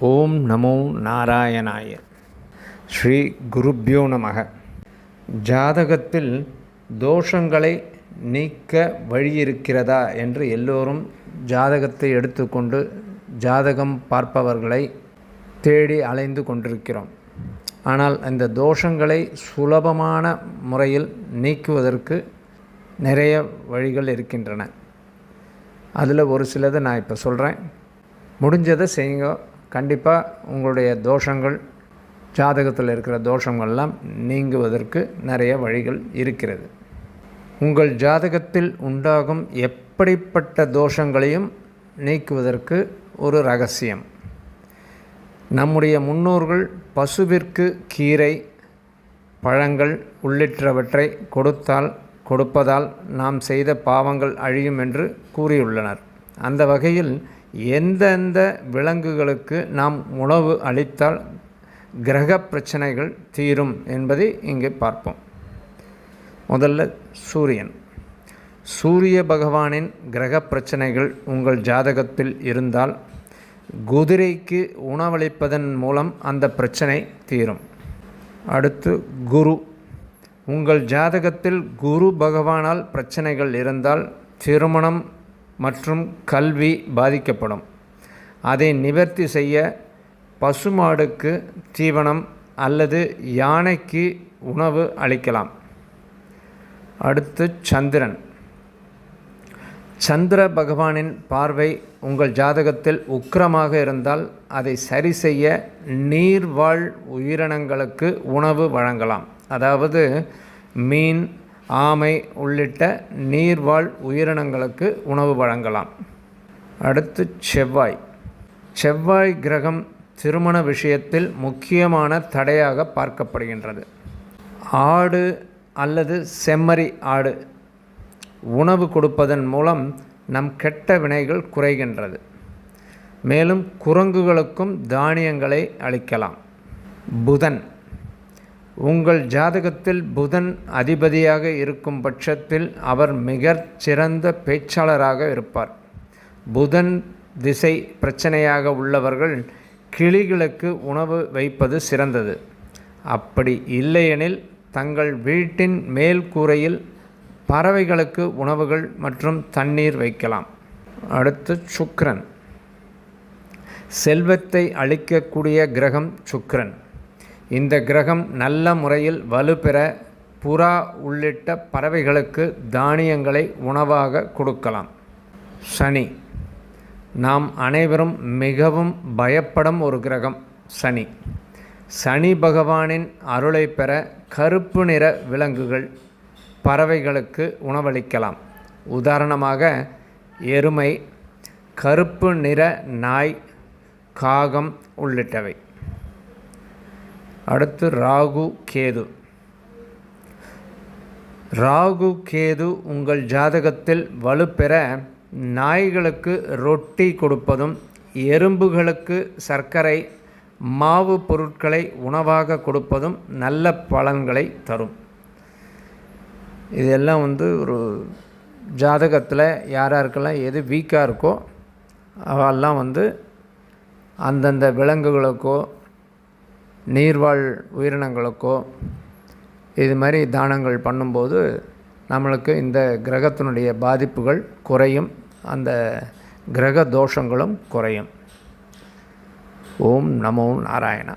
ஓம் நமோ நாராயணாய. ஸ்ரீ குருப்பியோ நமக. ஜாதகத்தில் தோஷங்களை நீக்க வழி இருக்கிறதா என்று எல்லோரும் ஜாதகத்தை எடுத்துக்கொண்டு ஜாதகம் பார்ப்பவர்களை தேடி அலைந்து கொண்டிருக்கிறோம். ஆனால் இந்த தோஷங்களை சுலபமான முறையில் நீக்குவதற்கு நிறைய வழிகள் இருக்கின்றன. அதில் ஒரு சிலதை நான் இப்போ சொல்கிறேன். முடிஞ்சதை செய்யுங்க. கண்டிப்பாக உங்களுடைய தோஷங்கள் ஜாதகத்தில் இருக்கிற தோஷங்கள்லாம் நீங்குவதற்கு நிறைய வழிகள் இருக்கிறது. உங்கள் ஜாதகத்தில் உண்டாகும் எப்படிப்பட்ட தோஷங்களையும் நீக்குவதற்கு ஒரு ரகசியம். நம்முடைய முன்னோர்கள் பசுவிற்கு கீரை பழங்கள் உள்ளிட்டவற்றை கொடுத்தால் கொடுப்பதால் நாம் செய்த பாவங்கள் அழியும் என்று கூறியுள்ளனர். அந்த வகையில் எந்தெந்த விலங்குகளுக்கு நாம் உணவு அளித்தால் கிரக பிரச்சனைகள் தீரும் என்பதை இங்கே பார்ப்போம். முதல்ல சூரியன். சூரிய பகவானின் கிரக பிரச்சனைகள் உங்கள் ஜாதகத்தில் இருந்தால் குதிரைக்கு உணவளிப்பதன் மூலம் அந்த பிரச்சனை தீரும். அடுத்து குரு. உங்கள் ஜாதகத்தில் குரு பகவானால் பிரச்சனைகள் இருந்தால் திருமணம் மற்றும் கல்வி பாதிக்கப்படும். அதை நிவர்த்தி செய்ய பசுமாடுக்கு தீவனம் அல்லது யானைக்கு உணவு அளிக்கலாம். அடுத்து சந்திரன். சந்திர பகவானின் பார்வை உங்கள் ஜாதகத்தில் உக்கிரமாக இருந்தால் அதை சரி செய்ய நீர்வாழ் உயிரினங்களுக்கு உணவு வழங்கலாம். அதாவது மீன் ஆமை உள்ளிட்ட நீர்வாழ் உயிரினங்களுக்கு உணவு வழங்கலாம். அடுத்து செவ்வாய். செவ்வாய் கிரகம் திருமண விஷயத்தில் முக்கியமான தடையாக பார்க்கப்படுகின்றது. ஆடு அல்லது செம்மறி ஆடு உணவு கொடுப்பதன் மூலம் நம் கெட்ட வினைகள் குறைகின்றது. மேலும் குரங்குகளுக்கும் தானியங்களை அளிக்கலாம். புதன். உங்கள் ஜாதகத்தில் புதன் அதிபதியாக இருக்கும் பட்சத்தில் அவர் மிக சிறந்த பேச்சாளராக இருப்பார். புதன் திசை பிரச்சனையாக உள்ளவர்கள் கிளிகளுக்கு உணவு வைப்பது சிறந்தது. அப்படி இல்லையெனில் தங்கள் வீட்டின் மேல் கூரையில் பறவைகளுக்கு உணவுகள் மற்றும் தண்ணீர் வைக்கலாம். அடுத்து சுக்ரன். செல்வத்தை அளிக்கக்கூடிய கிரகம் சுக்ரன். இந்த கிரகம் நல்ல முறையில் வலுப்பெற புறா உள்ளிட்ட பறவைகளுக்கு தானியங்களை உணவாக கொடுக்கலாம். சனி. நாம் அனைவரும் மிகவும் பயப்படும் ஒரு கிரகம் சனி. சனி பகவானின் அருளை பெற கருப்பு நிற விலங்குகள் பறவைகளுக்கு உணவளிக்கலாம். உதாரணமாக எருமை கருப்பு நிற நாய் காகம் உள்ளிட்டவை. அடுத்து ராகு கேது. ராகு கேது உங்கள் ஜாதகத்தில் வலுப்பெற நாய்களுக்கு ரொட்டி கொடுப்பதும் எறும்புகளுக்கு சர்க்கரை மாவு பொருட்களை உணவாக கொடுப்பதும் நல்ல பலன்களை தரும். இதெல்லாம் வந்து ஒரு ஜாதகத்தில் யார் யாருக்கெல்லாம் எது வீக்காக இருக்கோ அவெல்லாம் வந்து அந்தந்த விலங்குகளுக்கோ நீர்வாழ் உயிரினங்களுக்கோ இது மாதிரி தானங்கள் பண்ணும்போது நம்மளுக்கு இந்த கிரகத்தினுடைய பாதிப்புகள் குறையும். அந்த கிரக தோஷங்களும் குறையும். ஓம் நமோ நாராயணா.